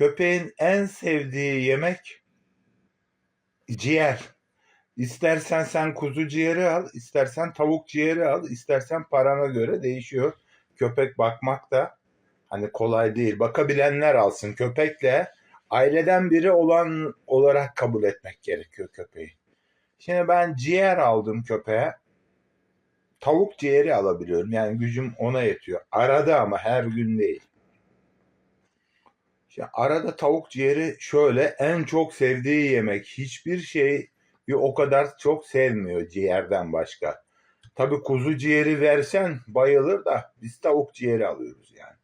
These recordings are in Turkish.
Köpeğin en sevdiği yemek ciğer. İstersen sen kuzu ciğeri al, istersen tavuk ciğeri al, istersen parana göre değişiyor. Köpek bakmak da hani kolay değil. Bakabilenler alsın. Köpekle aileden biri olan olarak kabul etmek gerekiyor köpeği. Şimdi ben ciğer aldım köpeğe. Tavuk ciğeri alabiliyorum. Yani gücüm ona yetiyor. Arada ama her gün değil. Şimdi arada tavuk ciğeri şöyle en çok sevdiği yemek. Hiçbir şey o kadar çok sevmiyor ciğerden başka. Tabi kuzu ciğeri versen bayılır da biz tavuk ciğeri alıyoruz yani.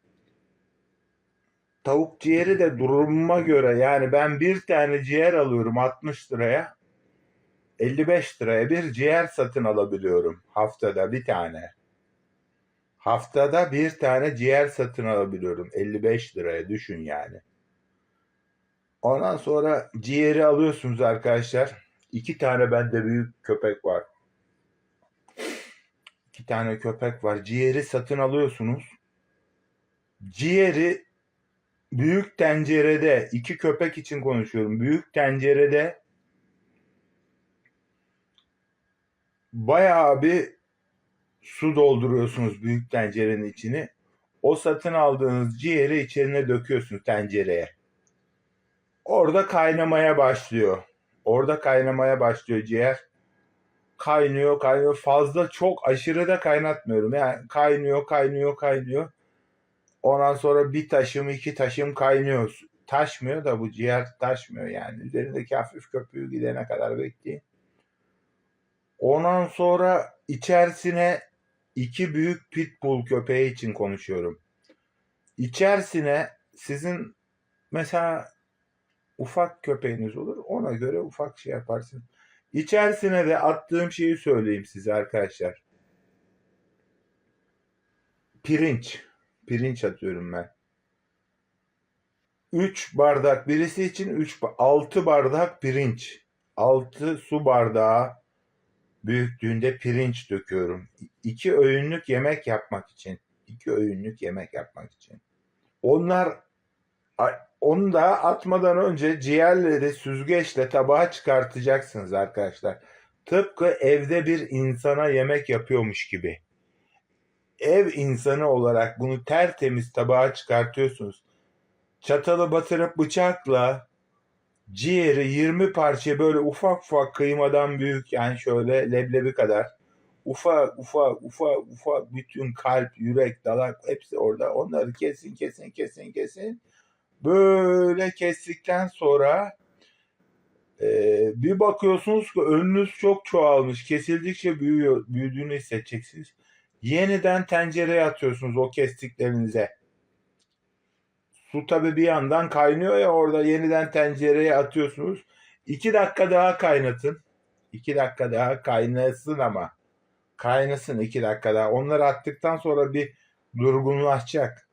Tavuk ciğeri de durumuma göre yani ben bir tane ciğer alıyorum 60 liraya. 55 liraya bir ciğer satın alabiliyorum haftada bir tane. Haftada bir tane ciğer satın alabiliyorum 55 liraya düşün yani. Ondan sonra ciğeri alıyorsunuz arkadaşlar. İki tane bende büyük köpek var. İki tane köpek var. Ciğeri satın alıyorsunuz. Ciğeri büyük tencerede iki köpek için konuşuyorum. Büyük tencerede bayağı bir su dolduruyorsunuz büyük tencerenin içini. O satın aldığınız ciğeri içine döküyorsunuz tencereye. Orada kaynamaya başlıyor. Orada kaynamaya başlıyor ciğer. Kaynıyor, kaynıyor. Fazla çok aşırı da kaynatmıyorum. Yani kaynıyor, kaynıyor, kaynıyor. Ondan sonra bir taşım, iki taşım kaynıyor. Taşmıyor da bu ciğer taşmıyor yani. Üzerindeki hafif köpüğü gidene kadar bekleyin. Ondan sonra içerisine iki büyük pitbull köpeği için konuşuyorum. İçerisine sizin mesela ufak köpeğiniz olur. Ona göre ufak şey yaparsın. İçerisine de attığım şeyi söyleyeyim size arkadaşlar. Pirinç. Pirinç atıyorum ben. 3 bardak birisi için 3 6 bardak pirinç. 6 su bardağı büyüklüğünde pirinç döküyorum. 2 öğünlük yemek yapmak için. 2 öğünlük yemek yapmak için. Onlar onu da atmadan önce ciğerleri süzgeçle tabağa çıkartacaksınız arkadaşlar. Tıpkı evde bir insana yemek yapıyormuş gibi. Ev insanı olarak bunu tertemiz tabağa çıkartıyorsunuz. Çatalı batırıp bıçakla ciğeri 20 parça böyle ufak ufak kıymadan büyük yani şöyle leblebi kadar ufak ufak ufak ufak bütün kalp, yürek, dalak hepsi orada. Onları kesin kesin kesin kesin Böyle kestikten sonra e, bir bakıyorsunuz ki önünüz çok çoğalmış. Kesildikçe büyüyor, büyüdüğünü hissedeceksiniz. Yeniden tencereye atıyorsunuz o kestiklerinize. Su tabi bir yandan kaynıyor ya orada yeniden tencereye atıyorsunuz. İki dakika daha kaynatın. İki dakika daha kaynasın ama. Kaynasın iki dakika daha. Onları attıktan sonra bir durgunlaşacak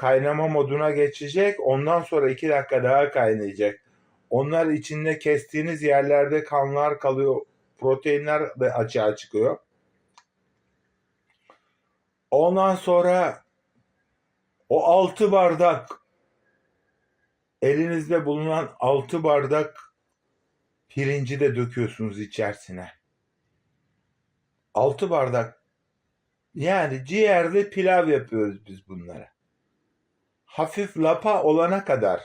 kaynama moduna geçecek. Ondan sonra 2 dakika daha kaynayacak. Onlar içinde kestiğiniz yerlerde kanlar kalıyor. Proteinler de açığa çıkıyor. Ondan sonra o 6 bardak elinizde bulunan 6 bardak pirinci de döküyorsunuz içerisine. 6 bardak yani ciğerli pilav yapıyoruz biz bunlara hafif lapa olana kadar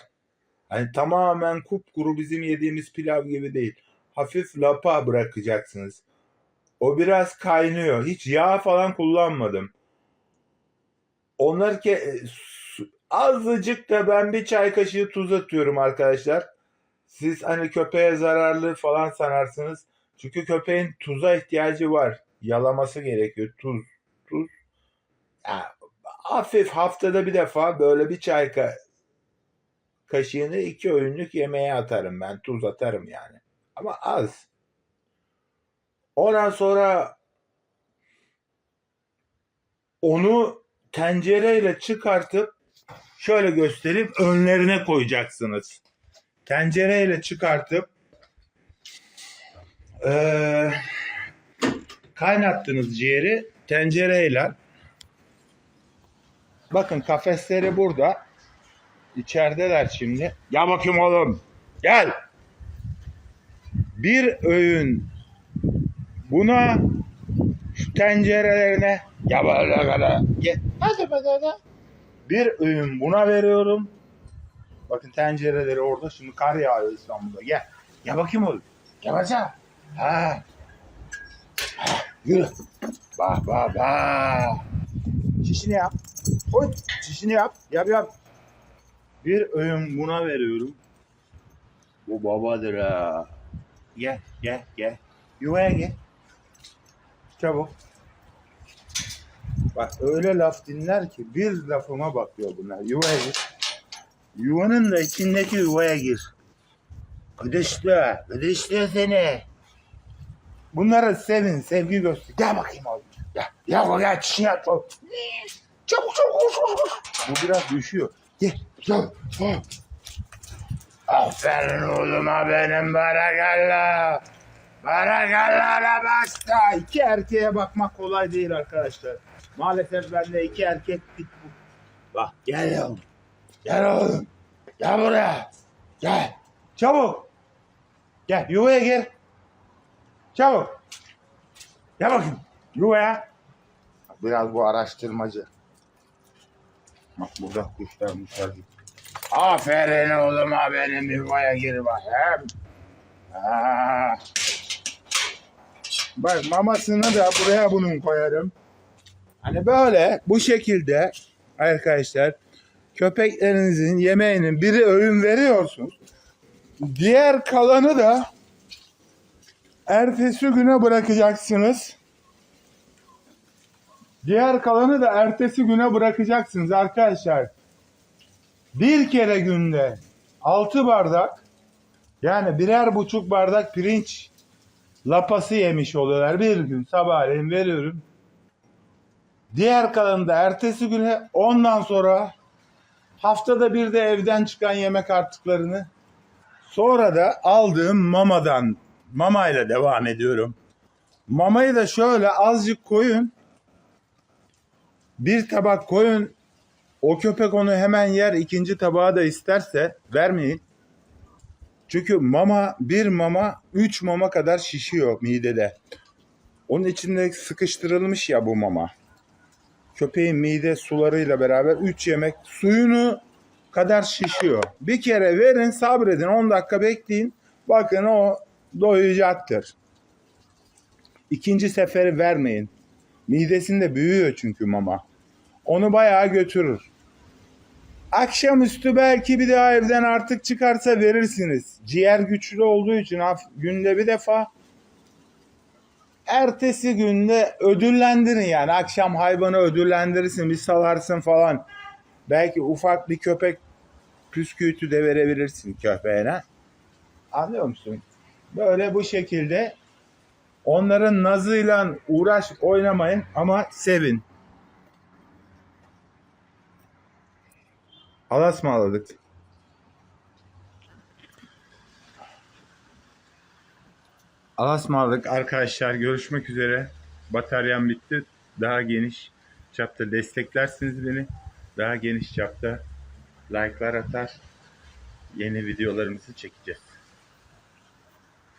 hani tamamen kupkuru bizim yediğimiz pilav gibi değil. Hafif lapa bırakacaksınız. O biraz kaynıyor. Hiç yağ falan kullanmadım. Onlar ki e, azıcık da ben bir çay kaşığı tuz atıyorum arkadaşlar. Siz hani köpeğe zararlı falan sanarsınız. Çünkü köpeğin tuza ihtiyacı var. Yalaması gerekiyor. Tuz. Tuz. Ya, hafif haftada bir defa böyle bir çay ka kaşığını iki öğünlük yemeğe atarım ben. Tuz atarım yani. Ama az. Ondan sonra onu tencereyle çıkartıp şöyle göstereyim önlerine koyacaksınız. Tencereyle çıkartıp ee, kaynattınız ciğeri tencereyle Bakın kafesleri burada. içerideler şimdi. Gel bakayım oğlum. Gel. Bir öğün buna şu tencerelerine ya böyle böyle Hadi hadi Bir öğün buna veriyorum. Bakın tencereleri orada. Şimdi kar yağıyor İstanbul'da. Gel. Gel bakayım oğlum. Gel bakayım. Ha. Ha, Yürü. Bak bak bak. Çişini yap. Oy, çişini yap. Yap yap. Bir öğün buna veriyorum. Bu babadır ha. Gel gel gel. Yuvaya gel. Çabuk. Bak öyle laf dinler ki bir lafıma bakıyor bunlar. Yuvaya gir. Yuvanın da içindeki yuvaya gir. Gıdıştı. Gıdıştı seni. Bunlara sevin, sevgi göster. Gel bakayım oğlum. Gel. Gel gel çişini yap. Çabuk çabuk çabuk. çabuk. Bu biraz düşüyor. Gel. Gel. Gel. Aferin oğluma benim barakalla. Barakallara basta. İki erkeğe bakmak kolay değil arkadaşlar. Maalesef bende iki erkek pitbull. Bak gel oğlum. Gel oğlum. Gel buraya. Gel. Çabuk. Gel yuvaya gir. Çabuk. Gel bakayım. Yuvaya. Biraz bu araştırmacı. Bak burada kuşlar muşlar. Aferin oğluma benim yuvaya gir bakayım. Ha. Bak mamasını da buraya bunun koyarım. Hani böyle bu şekilde arkadaşlar köpeklerinizin yemeğinin biri öğün veriyorsunuz. Diğer kalanı da ertesi güne bırakacaksınız. Diğer kalanı da ertesi güne bırakacaksınız arkadaşlar. Bir kere günde 6 bardak yani birer buçuk bardak pirinç lapası yemiş oluyorlar. Bir gün sabahleyin veriyorum. Diğer kalanı ertesi güne ondan sonra haftada bir de evden çıkan yemek artıklarını sonra da aldığım mamadan mamayla devam ediyorum. Mamayı da şöyle azıcık koyun. Bir tabak koyun. O köpek onu hemen yer. ikinci tabağı da isterse vermeyin. Çünkü mama bir mama üç mama kadar şişiyor midede. Onun içinde sıkıştırılmış ya bu mama. Köpeğin mide sularıyla beraber 3 yemek suyunu kadar şişiyor. Bir kere verin sabredin 10 dakika bekleyin. Bakın o doyacaktır. İkinci seferi vermeyin. Midesinde büyüyor çünkü mama. Onu bayağı götürür. Akşamüstü belki bir daha evden artık çıkarsa verirsiniz. Ciğer güçlü olduğu için günde bir defa ertesi günde ödüllendirin yani akşam hayvanı ödüllendirirsin bir salarsın falan. Belki ufak bir köpek püskürtü de verebilirsin köpeğine. Anlıyor musun? Böyle bu şekilde onların nazıyla uğraş oynamayın ama sevin. Alas mı aladık? Alas mı aldık arkadaşlar görüşmek üzere. Bataryam bitti. Daha geniş çapta desteklersiniz beni. Daha geniş çapta like'lar atar. Yeni videolarımızı çekeceğiz.